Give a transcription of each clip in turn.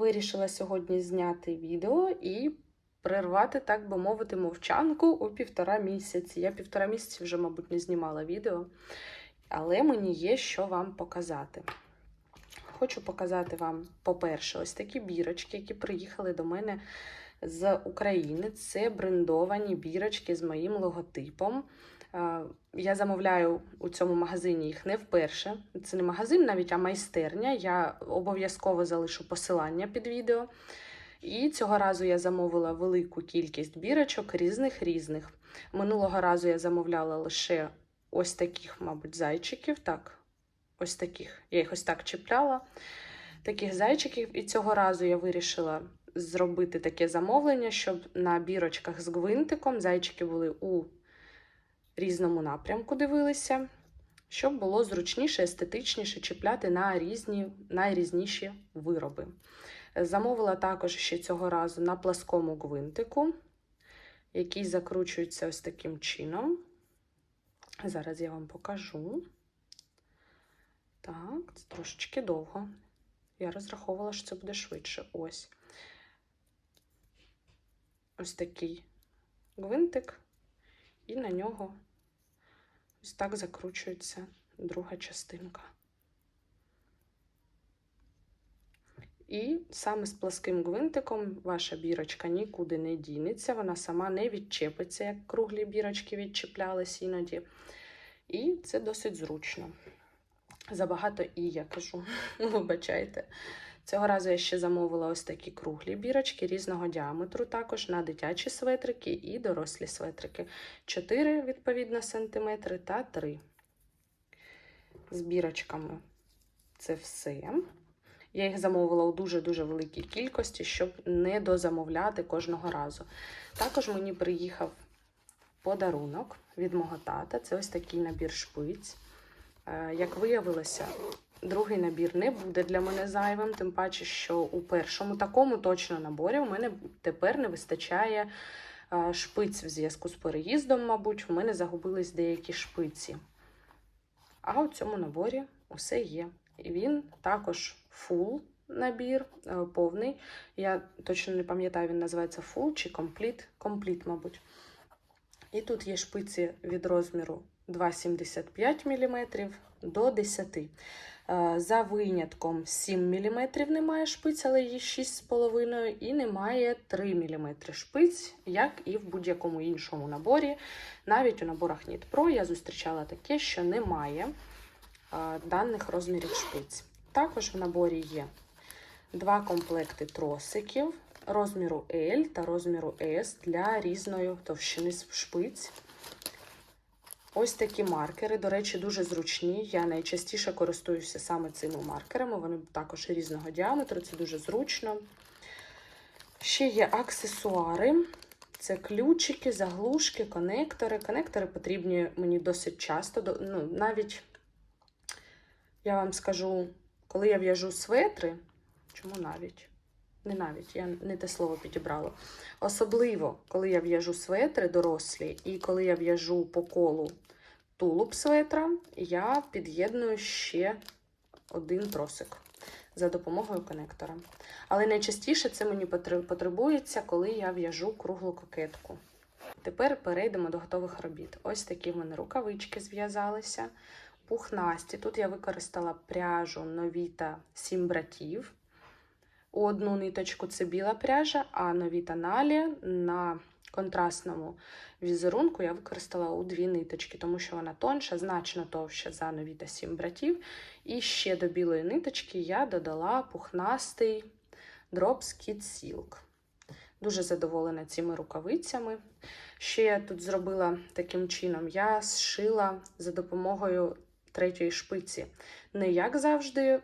Вирішила сьогодні зняти відео і прервати, так би мовити, мовчанку у півтора місяці. Я півтора місяці вже, мабуть, не знімала відео, але мені є що вам показати. Хочу показати вам, по-перше, ось такі бірочки, які приїхали до мене з України. Це брендовані бірочки з моїм логотипом. Я замовляю у цьому магазині їх не вперше. Це не магазин навіть, а майстерня. Я обов'язково залишу посилання під відео. І цього разу я замовила велику кількість бірочок різних різних. Минулого разу я замовляла лише ось таких, мабуть, зайчиків. Так, ось таких. Я їх ось так чіпляла. Таких зайчиків. І цього разу я вирішила зробити таке замовлення, щоб на бірочках з гвинтиком зайчики були у різному напрямку дивилися, щоб було зручніше, естетичніше чіпляти на різні найрізніші вироби. Замовила також ще цього разу на пласкому гвинтику, який закручується ось таким чином. Зараз я вам покажу. Так, це трошечки довго. Я розраховувала, що це буде швидше. Ось. Ось такий гвинтик, і на нього ось так закручується друга частинка. І саме з пласким гвинтиком ваша бірочка нікуди не дінеться, вона сама не відчепиться, як круглі бірочки відчіплялись іноді. І це досить зручно. Забагато і я кажу, вибачайте. Цього разу я ще замовила ось такі круглі бірочки різного діаметру, також на дитячі светрики і дорослі светрики. 4, відповідно, сантиметри та 3. З бірочками це все. Я їх замовила у дуже-дуже великій кількості, щоб не дозамовляти кожного разу. Також мені приїхав подарунок від мого тата. Це ось такий набір шпиць. Е, Як виявилося, другий набір не буде для мене зайвим, тим паче, що у першому такому точно наборі у мене тепер не вистачає е, шпиць в зв'язку з переїздом, мабуть, в мене загубились деякі шпиці. А у цьому наборі усе є. І він також фул набір, е, повний. Я точно не пам'ятаю, він називається фул чи компліт, компліт, мабуть. І тут є шпиці від розміру 2,75 мм до 10 Е, За винятком 7 мм немає шпиць, але є 6,5 і немає 3 мм шпиць, як і в будь-якому іншому наборі. Навіть у наборах Knit Pro я зустрічала таке, що немає е, даних розмірів шпиць. Також в наборі є два комплекти тросиків розміру L та розміру S для різної товщини шпиць. Ось такі маркери, до речі, дуже зручні. Я найчастіше користуюся саме цими маркерами. Вони також різного діаметру, це дуже зручно. Ще є аксесуари. Це ключики, заглушки, конектори. Конектори потрібні мені досить часто. Ну, Навіть, я вам скажу, коли я в'яжу светри, чому навіть? Не навіть, я не те слово підібрала. Особливо, коли я в'яжу светри дорослі, і коли я в'яжу по колу тулуб светра, я під'єдную ще один тросик за допомогою конектора. Але найчастіше це мені потребується, коли я в'яжу круглу кокетку. Тепер перейдемо до готових робіт. Ось такі в мене рукавички зв'язалися. Пухнасті. Тут я використала пряжу Новіта 7 братів. Одну ниточку це біла пряжа, а нові тоналі на контрастному візерунку я використала у дві ниточки, тому що вона тонша, значно товща за нові та сім братів. І ще до білої ниточки я додала пухнастий Drops Kid Silk. Дуже задоволена цими рукавицями. Ще я тут зробила таким чином: я зшила за допомогою третьої шпиці. Не як завжди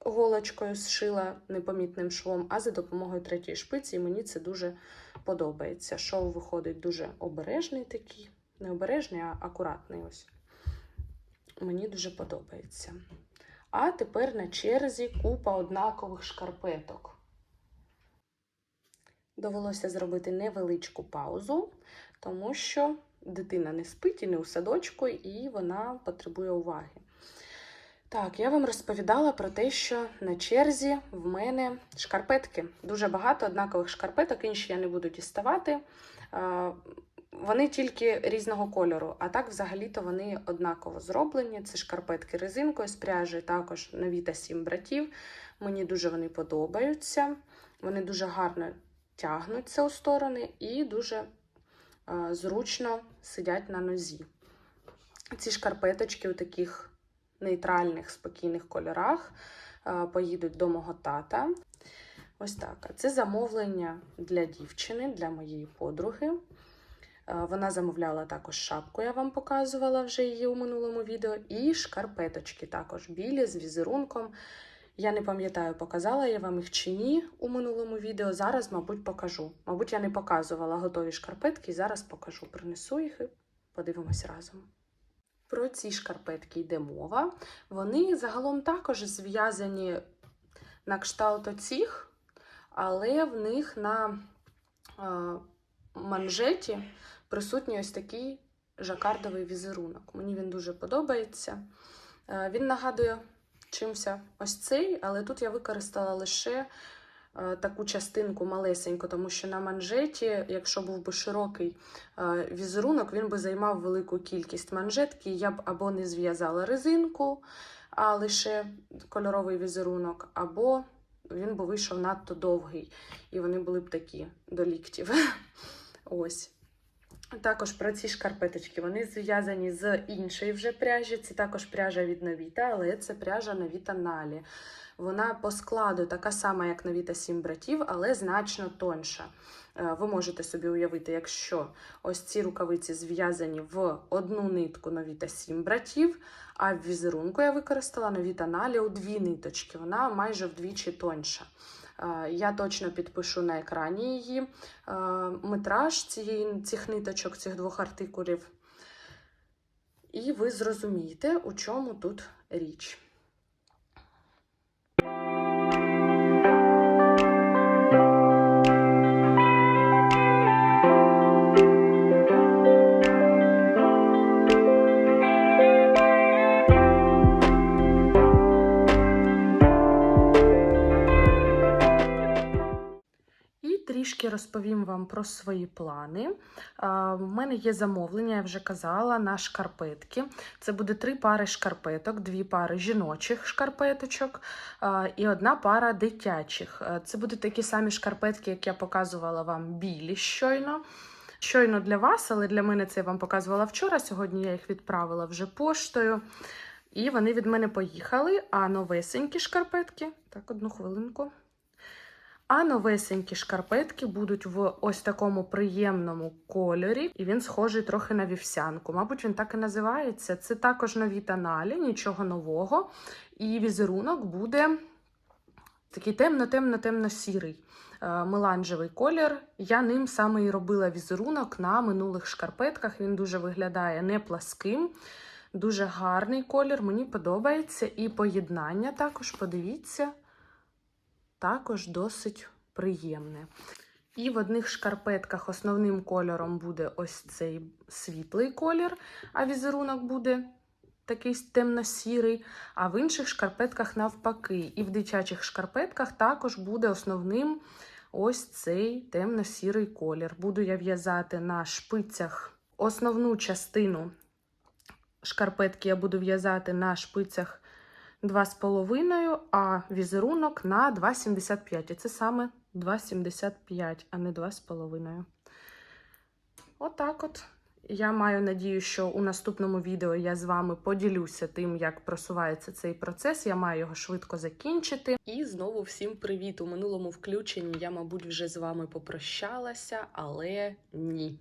голочкою зшила непомітним швом, а за допомогою третьої шпиці, і мені це дуже подобається. Шов виходить дуже обережний такий, не обережний, а акуратний. ось. Мені дуже подобається. А тепер на черзі купа однакових шкарпеток. Довелося зробити невеличку паузу, тому що дитина не спить і не у садочку, і вона потребує уваги. Так, я вам розповідала про те, що на черзі в мене шкарпетки. Дуже багато однакових шкарпеток, інші я не буду діставати. Е, Вони тільки різного кольору, а так взагалі-то вони однаково зроблені. Це шкарпетки резинкою з пряжі, також нові та сім братів. Мені дуже вони подобаються. Вони дуже гарно тягнуться у сторони і дуже е, зручно сидять на нозі. Ці шкарпеточки у таких нейтральних, спокійних кольорах е, поїдуть до мого тата. Ось так. Це замовлення для дівчини, для моєї подруги. Е, Вона замовляла також шапку, я вам показувала вже її у минулому відео, і шкарпеточки також білі з візерунком. Я не пам'ятаю, показала я вам їх чи ні у минулому відео. Зараз, мабуть, покажу. Мабуть, я не показувала готові шкарпетки, і зараз покажу. Принесу їх і подивимось разом. Про ці шкарпетки йде мова. Вони загалом також зв'язані на кшталт оцих, але в них на е, манжеті присутній ось такий жакардовий візерунок. Мені він дуже подобається. Е, він нагадує чимся ось цей, але тут я використала лише таку частинку малесеньку, тому що на манжеті, якщо був би широкий е, візерунок, він би займав велику кількість манжетки. Я б або не зв'язала резинку, а лише кольоровий візерунок, або він би вийшов надто довгий, і вони були б такі до ліктів. Ось. Також про ці шкарпеточки. Вони зв'язані з іншої вже пряжі. Це також пряжа від Новіта, але це пряжа Новіта Налі. Вона по складу така сама, як Новіта 7 братів, але значно тонша. Е, Ви можете собі уявити, якщо ось ці рукавиці зв'язані в одну нитку Новіта 7 братів, а в візерунку я використала Новіта Налі у дві ниточки. Вона майже вдвічі тонша. Е, Я точно підпишу на екрані її е, метраж цієї, цих ниточок, цих двох артикулів. І ви зрозумієте, у чому тут річ. Трішки розповім вам про свої плани. В мене є замовлення, я вже казала, на шкарпетки. Це буде три пари шкарпеток, дві пари жіночих шкарпеточок і одна пара дитячих. Це будуть такі самі шкарпетки, як я показувала вам білі щойно. Щойно для вас, але для мене це я вам показувала вчора. Сьогодні я їх відправила вже поштою. І вони від мене поїхали. А новесенькі шкарпетки. Так, одну хвилинку. А новесенькі шкарпетки будуть в ось такому приємному кольорі, і він схожий трохи на вівсянку. Мабуть, він так і називається. Це також нові тоналі, нічого нового. І візерунок буде такий темно-темно-темно-сірий е, меланжевий колір. Я ним саме і робила візерунок на минулих шкарпетках. Він дуже виглядає не пласким. Дуже гарний колір, мені подобається. І поєднання також, подивіться також досить приємне. І в одних шкарпетках основним кольором буде ось цей світлий колір, а візерунок буде такий темно-сірий, а в інших шкарпетках навпаки. І в дитячих шкарпетках також буде основним ось цей темно-сірий колір. Буду я в'язати на шпицях основну частину шкарпетки я буду в'язати на шпицях 2,5, а візерунок на 2,75. І це саме 2,75, а не 2,5. Отак от. Я маю надію, що у наступному відео я з вами поділюся тим, як просувається цей процес. Я маю його швидко закінчити. І знову всім привіт! У минулому включенні я, мабуть, вже з вами попрощалася, але ні.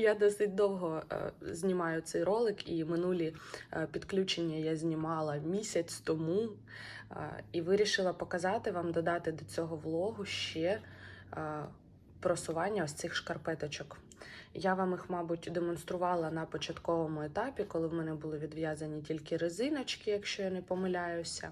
Я досить довго е, знімаю цей ролик, і минулі е, підключення я знімала місяць тому. Е, і вирішила показати вам, додати до цього влогу ще просування ось цих шкарпеточок. Я вам їх, мабуть, демонструвала на початковому етапі, коли в мене були відв'язані тільки резиночки, якщо я не помиляюся.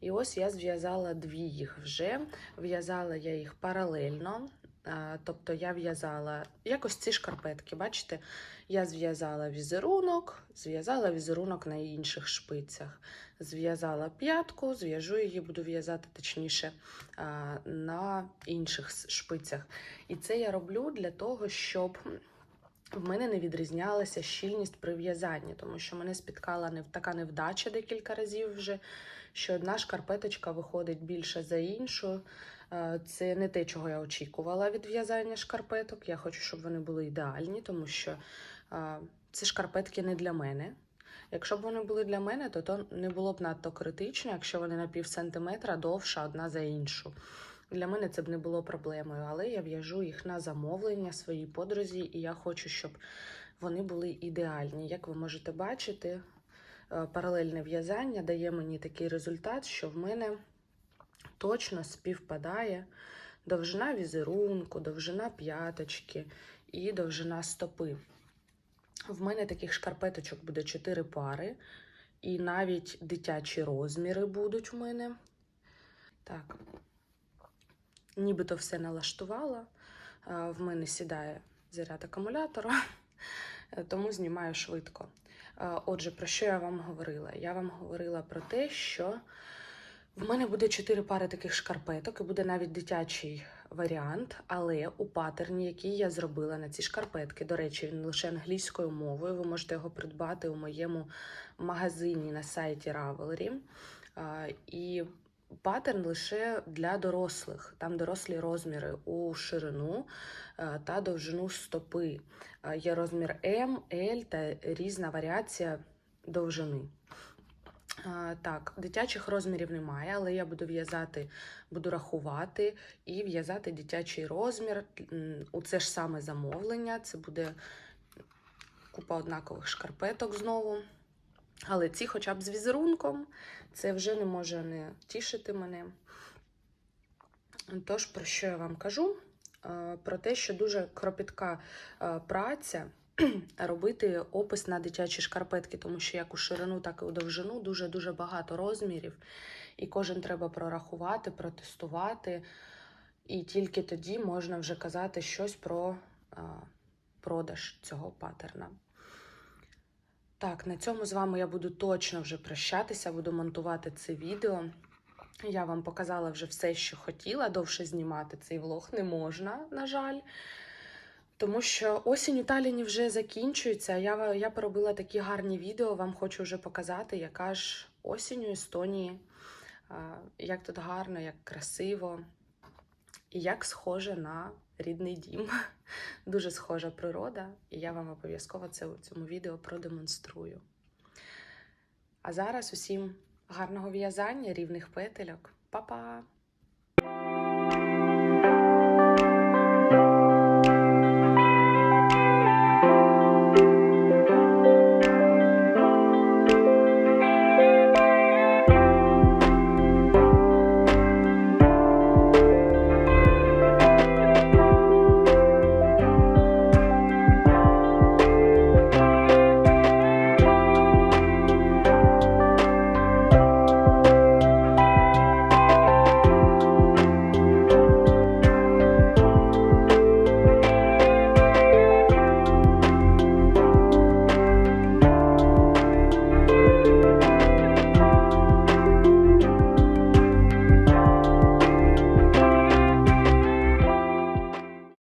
І ось я зв'язала дві їх вже. В'язала я їх паралельно Тобто я в'язала якось ці шкарпетки, бачите, я зв'язала візерунок, зв'язала візерунок на інших шпицях. Зв'язала п'ятку, зв'яжу її, буду в'язати точніше на інших шпицях. І це я роблю для того, щоб в мене не відрізнялася щільність при в'язанні, тому що мене спіткала така невдача декілька разів вже, що одна шкарпеточка виходить більше за іншу. Е, Це не те, чого я очікувала від в'язання шкарпеток. Я хочу, щоб вони були ідеальні, тому що е, ці шкарпетки не для мене. Якщо б вони були для мене, то то не було б надто критично, якщо вони на пів сантиметра довша одна за іншу. Для мене це б не було проблемою, але я в'яжу їх на замовлення своїй подрузі, і я хочу, щоб вони були ідеальні. Як ви можете бачити, паралельне в'язання дає мені такий результат, що в мене точно співпадає довжина візерунку, довжина п'яточки і довжина стопи. В мене таких шкарпеточок буде 4 пари, і навіть дитячі розміри будуть в мене. Так, нібито все налаштувала. В мене сідає заряд акумулятора, е, тому знімаю швидко. Отже, про що я вам говорила? Я вам говорила про те, що в мене буде 4 пари таких шкарпеток, і буде навіть дитячий варіант, але у паттерні, який я зробила на ці шкарпетки, до речі, він лише англійською мовою. Ви можете його придбати у моєму магазині на сайті Ravelry. І паттерн лише для дорослих. Там дорослі розміри у ширину е, та довжину стопи. Е, Є розмір М, L та різна варіація довжини. Е, Так, дитячих розмірів немає, але я буду в'язати, буду рахувати і в'язати дитячий розмір у це ж саме замовлення. Це буде купа однакових шкарпеток знову. Але ці, хоча б з візерунком, це вже не може не тішити мене. Тож, про що я вам кажу? Е, Про те, що дуже кропітка е, праця робити опис на дитячі шкарпетки, тому що як у ширину, так і у довжину дуже-дуже багато розмірів, і кожен треба прорахувати, протестувати. І тільки тоді можна вже казати щось про е, продаж цього паттерна. Так, на цьому з вами я буду точно вже прощатися, буду монтувати це відео. Я вам показала вже все, що хотіла. Довше знімати цей влог не можна, на жаль. Тому що осінь у Таліні вже закінчується. Я, я поробила такі гарні відео, вам хочу вже показати, яка ж осінь у Естонії, як тут гарно, як красиво, і як схоже на рідний дім. Дуже схожа природа, і я вам обов'язково це у цьому відео продемонструю. А зараз усім гарного в'язання, рівних петельок. Па-па!